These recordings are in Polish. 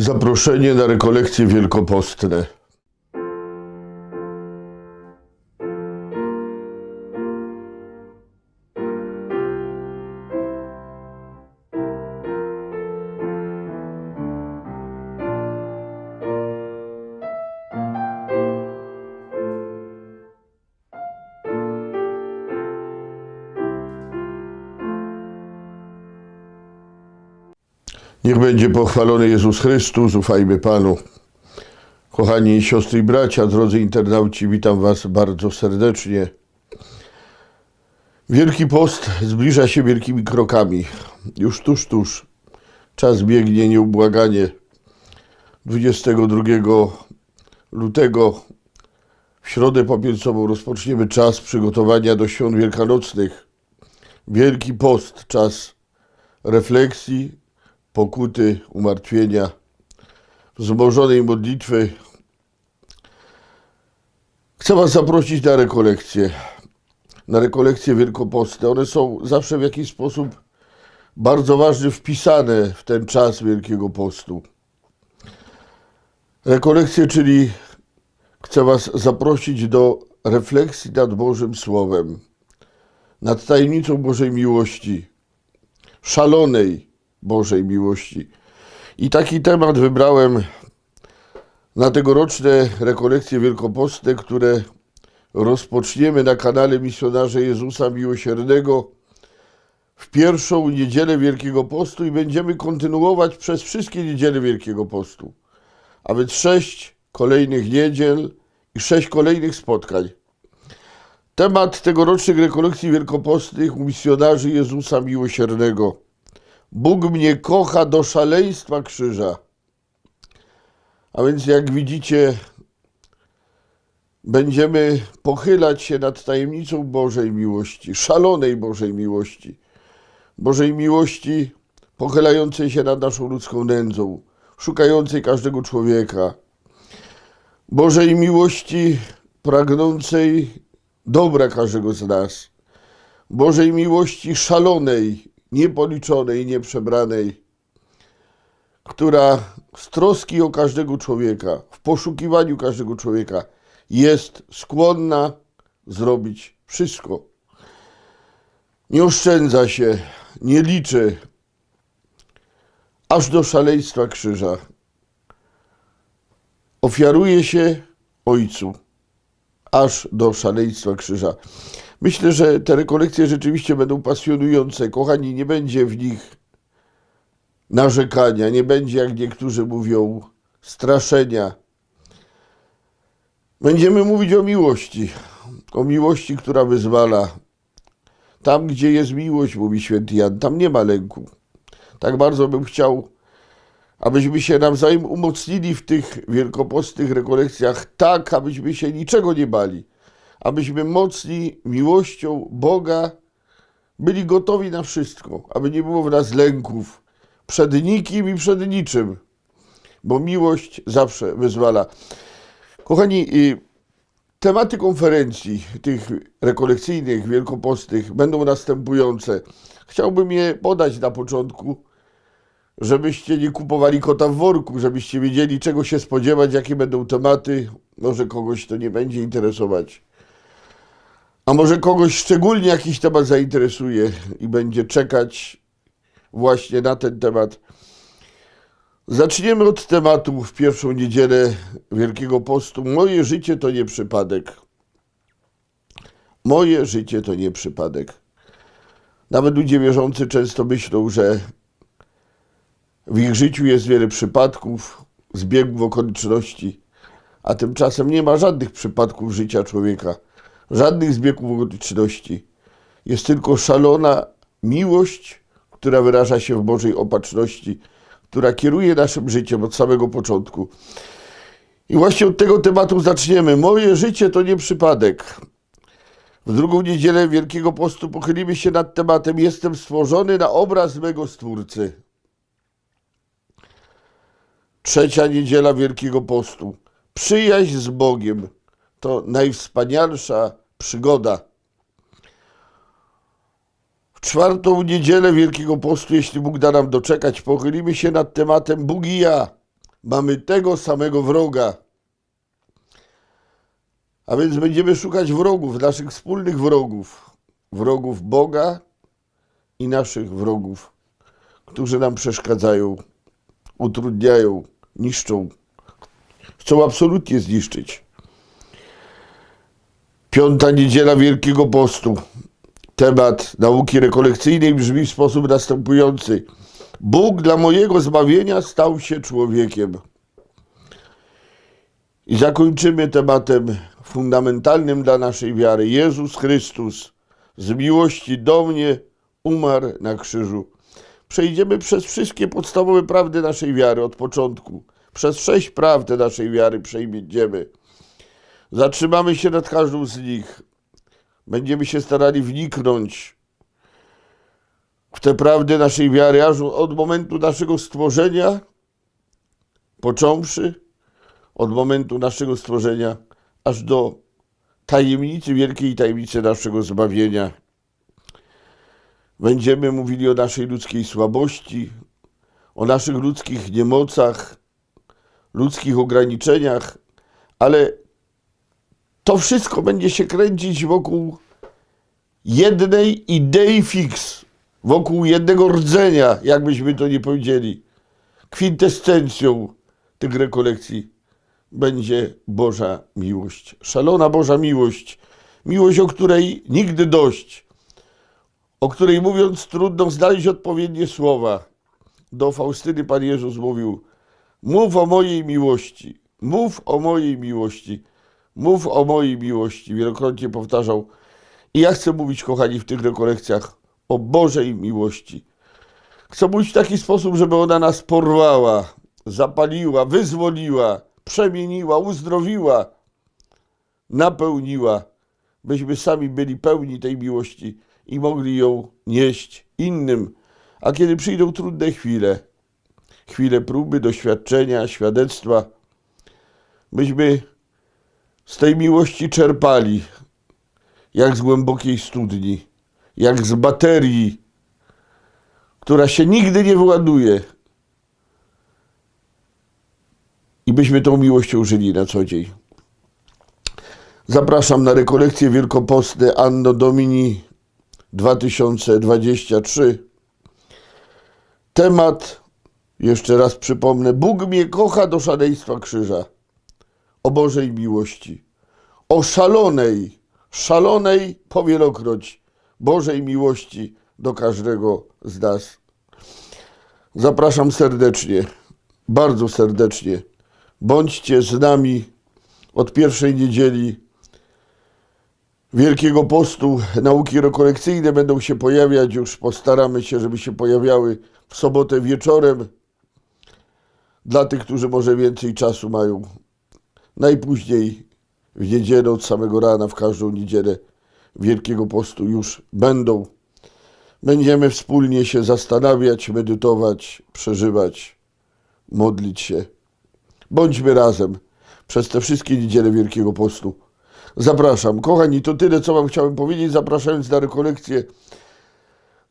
Zaproszenie na rekolekcje wielkopostne. Niech będzie pochwalony Jezus Chrystus, ufajmy Panu. Kochani siostry i bracia, drodzy internauci, witam Was bardzo serdecznie. Wielki Post zbliża się wielkimi krokami. Już tuż, tuż. Czas biegnie nieubłaganie. 22 lutego w środę popielcową rozpoczniemy czas przygotowania do świąt wielkanocnych. Wielki Post, czas refleksji, pokuty, umartwienia, wzmożonej modlitwy. Chcę Was zaprosić na rekolekcje, na rekolekcje wielkopostne. One są zawsze w jakiś sposób bardzo ważne, wpisane w ten czas Wielkiego Postu. Rekolekcje, czyli chcę Was zaprosić do refleksji nad Bożym Słowem, nad tajemnicą Bożej miłości, szalonej, Bożej miłości. I taki temat wybrałem na tegoroczne rekolekcje wielkopostne, które rozpoczniemy na kanale Misjonarze Jezusa Miłosiernego w pierwszą niedzielę Wielkiego Postu i będziemy kontynuować przez wszystkie niedziele Wielkiego Postu. A więc sześć kolejnych niedziel i sześć kolejnych spotkań. Temat tegorocznych rekolekcji wielkopostnych u misjonarzy Jezusa Miłosiernego. Bóg mnie kocha do szaleństwa krzyża. A więc jak widzicie, będziemy pochylać się nad tajemnicą Bożej miłości, szalonej Bożej miłości. Bożej miłości pochylającej się nad naszą ludzką nędzą, szukającej każdego człowieka. Bożej miłości pragnącej dobra każdego z nas. Bożej miłości szalonej, niepoliczonej, nieprzebranej, która z troski o każdego człowieka, w poszukiwaniu każdego człowieka jest skłonna zrobić wszystko. Nie oszczędza się, nie liczy, aż do szaleństwa krzyża. Ofiaruje się Ojcu, aż do szaleństwa krzyża. Myślę, że te rekolekcje rzeczywiście będą pasjonujące. Kochani, nie będzie w nich narzekania, nie będzie, jak niektórzy mówią, straszenia. Będziemy mówić o miłości, o miłości, która wyzwala. Tam, gdzie jest miłość, mówi święty Jan, tam nie ma lęku. Tak bardzo bym chciał, abyśmy się nawzajem umocnili w tych wielkopostnych rekolekcjach, tak, abyśmy się niczego nie bali abyśmy mocni miłością Boga byli gotowi na wszystko, aby nie było w nas lęków przed nikim i przed niczym, bo miłość zawsze wyzwala. Kochani, y, tematy konferencji tych rekolekcyjnych, wielkopostnych będą następujące. Chciałbym je podać na początku, żebyście nie kupowali kota w worku, żebyście wiedzieli, czego się spodziewać, jakie będą tematy. Może kogoś to nie będzie interesować. A może kogoś szczególnie jakiś temat zainteresuje i będzie czekać właśnie na ten temat. Zaczniemy od tematu w pierwszą niedzielę Wielkiego Postu. Moje życie to nie przypadek. Moje życie to nie przypadek. Nawet ludzie wierzący często myślą, że w ich życiu jest wiele przypadków, zbiegów okoliczności, a tymczasem nie ma żadnych przypadków życia człowieka żadnych zbiegów okoliczności. Jest tylko szalona miłość, która wyraża się w Bożej opatrzności, która kieruje naszym życiem od samego początku. I właśnie od tego tematu zaczniemy. Moje życie to nie przypadek. W drugą niedzielę Wielkiego Postu pochylimy się nad tematem Jestem stworzony na obraz mego Stwórcy. Trzecia niedziela Wielkiego Postu. Przyjaźń z Bogiem to najwspanialsza przygoda. W czwartą niedzielę Wielkiego Postu, jeśli Bóg da nam doczekać, pochylimy się nad tematem Bóg i ja. mamy tego samego wroga. A więc będziemy szukać wrogów, naszych wspólnych wrogów, wrogów Boga i naszych wrogów, którzy nam przeszkadzają, utrudniają, niszczą, chcą absolutnie zniszczyć. Piąta niedziela Wielkiego Postu. Temat nauki rekolekcyjnej brzmi w sposób następujący. Bóg dla mojego zbawienia stał się człowiekiem. I zakończymy tematem fundamentalnym dla naszej wiary. Jezus Chrystus z miłości do mnie umarł na krzyżu. Przejdziemy przez wszystkie podstawowe prawdy naszej wiary od początku. Przez sześć prawd naszej wiary przejdziemy. Zatrzymamy się nad każdą z nich. Będziemy się starali wniknąć w te prawdy naszej wiary, aż od momentu naszego stworzenia, począwszy od momentu naszego stworzenia, aż do tajemnicy, wielkiej tajemnicy naszego zbawienia. Będziemy mówili o naszej ludzkiej słabości, o naszych ludzkich niemocach, ludzkich ograniczeniach, ale to wszystko będzie się kręcić wokół jednej idei fix, wokół jednego rdzenia, jakbyśmy to nie powiedzieli. Kwintescencją tych rekolekcji będzie Boża miłość. Szalona Boża miłość. Miłość, o której nigdy dość. O której mówiąc trudno znaleźć odpowiednie słowa. Do Faustyny Pan Jezus mówił: Mów o mojej miłości. Mów o mojej miłości. Mów o mojej miłości. Wielokrotnie powtarzał. I ja chcę mówić, kochani, w tych rekolekcjach o Bożej miłości. Chcę mówić w taki sposób, żeby ona nas porwała, zapaliła, wyzwoliła, przemieniła, uzdrowiła, napełniła, byśmy sami byli pełni tej miłości i mogli ją nieść innym. A kiedy przyjdą trudne chwile, chwile próby, doświadczenia, świadectwa, byśmy z tej miłości czerpali, jak z głębokiej studni, jak z baterii, która się nigdy nie wyładuje. I byśmy tą miłością żyli na co dzień. Zapraszam na rekolekcje wielkopostne Anno Domini 2023. Temat, jeszcze raz przypomnę, Bóg mnie kocha do szaleństwa krzyża. O Bożej miłości. O szalonej, szalonej powielokroć Bożej miłości do każdego z nas. Zapraszam serdecznie, bardzo serdecznie. Bądźcie z nami od pierwszej niedzieli Wielkiego Postu. Nauki rekolekcyjne będą się pojawiać, już postaramy się, żeby się pojawiały w sobotę wieczorem. Dla tych, którzy może więcej czasu mają. Najpóźniej w niedzielę od samego rana, w każdą niedzielę Wielkiego Postu już będą. Będziemy wspólnie się zastanawiać, medytować, przeżywać, modlić się. Bądźmy razem przez te wszystkie niedziele Wielkiego Postu. Zapraszam. Kochani, to tyle, co Wam chciałem powiedzieć, zapraszając na rekolekcję.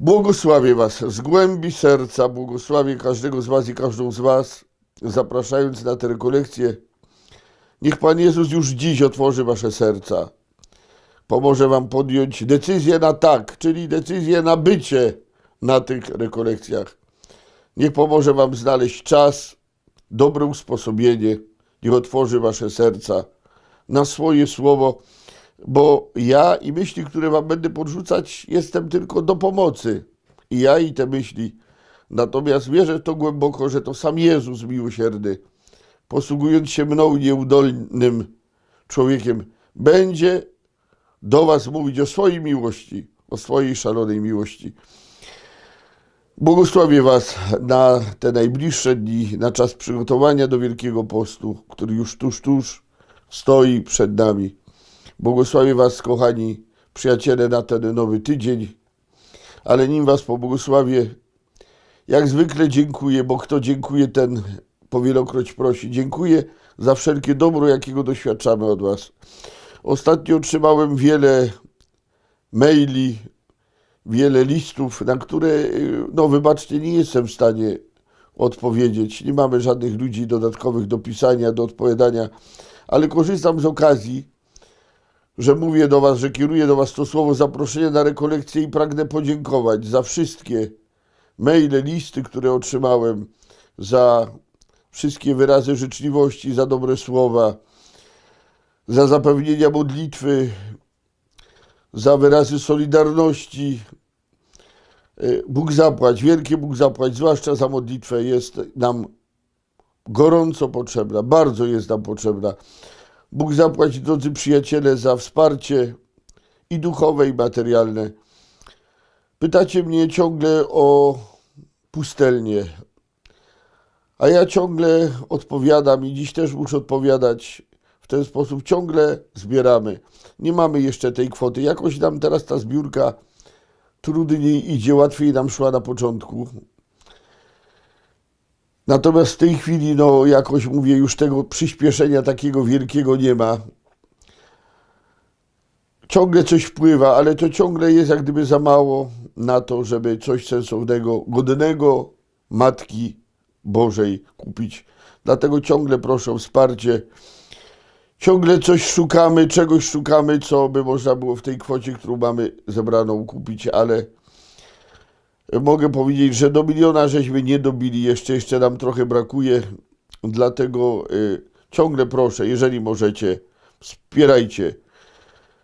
Błogosławię Was z głębi serca, błogosławię każdego z Was i każdą z Was, zapraszając na te rekolekcje. Niech Pan Jezus już dziś otworzy Wasze serca. Pomoże Wam podjąć decyzję na tak, czyli decyzję na bycie na tych rekolekcjach. Niech pomoże Wam znaleźć czas, dobre usposobienie, niech otworzy Wasze serca na swoje słowo, bo ja i myśli, które Wam będę podrzucać, jestem tylko do pomocy. I ja i te myśli. Natomiast wierzę w to głęboko, że to sam Jezus miłosierny, posługując się mną nieudolnym człowiekiem, będzie do Was mówić o swojej miłości, o swojej szalonej miłości. Błogosławię Was na te najbliższe dni, na czas przygotowania do Wielkiego Postu, który już tuż, tuż stoi przed nami. Błogosławię Was, kochani przyjaciele, na ten nowy tydzień, ale nim Was pobłogosławię, jak zwykle dziękuję, bo kto dziękuję, ten powielokroć prosi. Dziękuję za wszelkie dobro, jakiego doświadczamy od Was. Ostatnio otrzymałem wiele maili, wiele listów, na które, no wybaczcie, nie jestem w stanie odpowiedzieć. Nie mamy żadnych ludzi dodatkowych do pisania, do odpowiadania, ale korzystam z okazji, że mówię do Was, że kieruję do Was to słowo zaproszenia na rekolekcję i pragnę podziękować za wszystkie maile, listy, które otrzymałem, za wszystkie wyrazy życzliwości, za dobre słowa, za zapewnienia modlitwy, za wyrazy solidarności. Y, Bóg zapłać, wielkie Bóg zapłać, zwłaszcza za modlitwę jest nam gorąco potrzebna, bardzo jest nam potrzebna. Bóg zapłać, drodzy przyjaciele, za wsparcie i duchowe, i materialne. Pytacie mnie ciągle o pustelnię, a ja ciągle odpowiadam i dziś też muszę odpowiadać w ten sposób. Ciągle zbieramy. Nie mamy jeszcze tej kwoty. Jakoś nam teraz ta zbiórka trudniej idzie, łatwiej nam szła na początku. Natomiast w tej chwili, no jakoś mówię, już tego przyspieszenia takiego wielkiego nie ma. Ciągle coś wpływa, ale to ciągle jest jak gdyby za mało na to, żeby coś sensownego, godnego Matki Bożej kupić. Dlatego ciągle proszę o wsparcie. Ciągle coś szukamy, czegoś szukamy, co by można było w tej kwocie, którą mamy zebraną kupić, ale mogę powiedzieć, że do miliona żeśmy nie dobili jeszcze, jeszcze nam trochę brakuje, dlatego y, ciągle proszę, jeżeli możecie, wspierajcie,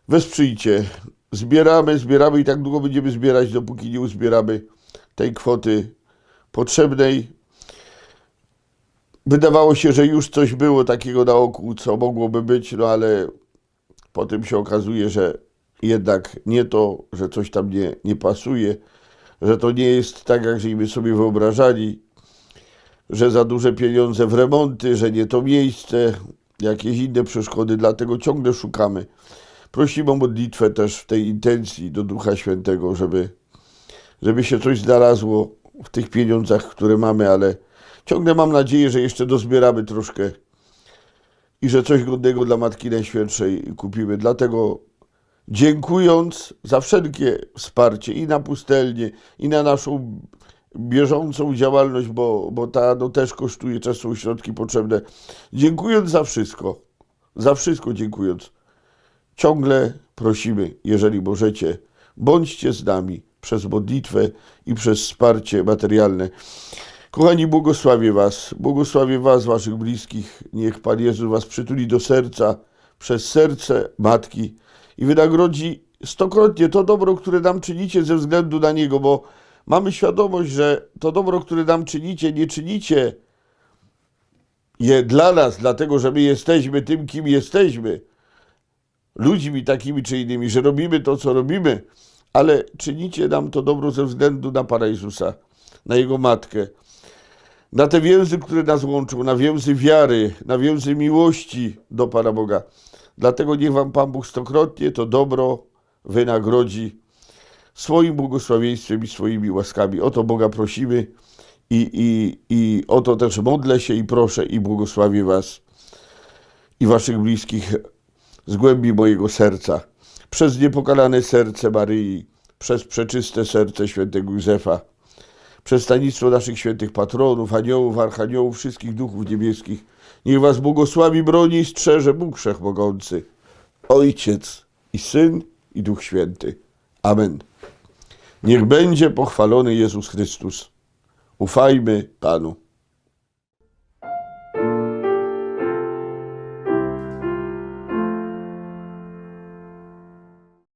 wesprzyjcie, zbieramy, zbieramy i tak długo będziemy zbierać, dopóki nie uzbieramy tej kwoty potrzebnej. Wydawało się, że już coś było takiego na oku, co mogłoby być, no ale potem się okazuje, że jednak nie to, że coś tam nie, nie pasuje, że to nie jest tak, jak żeśmy sobie wyobrażali, że za duże pieniądze w remonty, że nie to miejsce, jakieś inne przeszkody, dlatego ciągle szukamy. Prosimy o modlitwę też w tej intencji do Ducha Świętego, żeby, żeby się coś znalazło w tych pieniądzach, które mamy, ale ciągle mam nadzieję, że jeszcze dozbieramy troszkę i że coś godnego dla Matki Najświętszej kupimy. Dlatego dziękując za wszelkie wsparcie i na pustelnię, i na naszą bieżącą działalność, bo, bo ta no, też kosztuje, też są środki potrzebne. Dziękując za wszystko, za wszystko dziękując, ciągle prosimy, jeżeli możecie, bądźcie z nami przez modlitwę i przez wsparcie materialne. Kochani, błogosławię Was, błogosławię Was, Waszych bliskich. Niech Pan Jezus Was przytuli do serca przez serce Matki i wynagrodzi stokrotnie to dobro, które nam czynicie ze względu na Niego, bo mamy świadomość, że to dobro, które nam czynicie, nie czynicie je dla nas, dlatego że my jesteśmy tym, kim jesteśmy, ludźmi takimi czy innymi, że robimy to, co robimy, ale czynicie nam to dobro ze względu na Pana Jezusa, na Jego Matkę, na te więzy, które nas łączą, na więzy wiary, na więzy miłości do Pana Boga. Dlatego niech Wam Pan Bóg stokrotnie to dobro wynagrodzi swoim błogosławieństwem i swoimi łaskami. O to Boga prosimy i, i, i o to też modlę się i proszę i błogosławię Was i Waszych bliskich z głębi mojego serca. Przez niepokalane serce Maryi, przez przeczyste serce świętego Józefa, przez stanictwo naszych świętych patronów, aniołów, archaniołów, wszystkich duchów niebieskich. Niech was błogosławi, broni i strzeże Bóg Wszechmogący, Ojciec i Syn i Duch Święty. Amen. Niech będzie pochwalony Jezus Chrystus. Ufajmy Panu.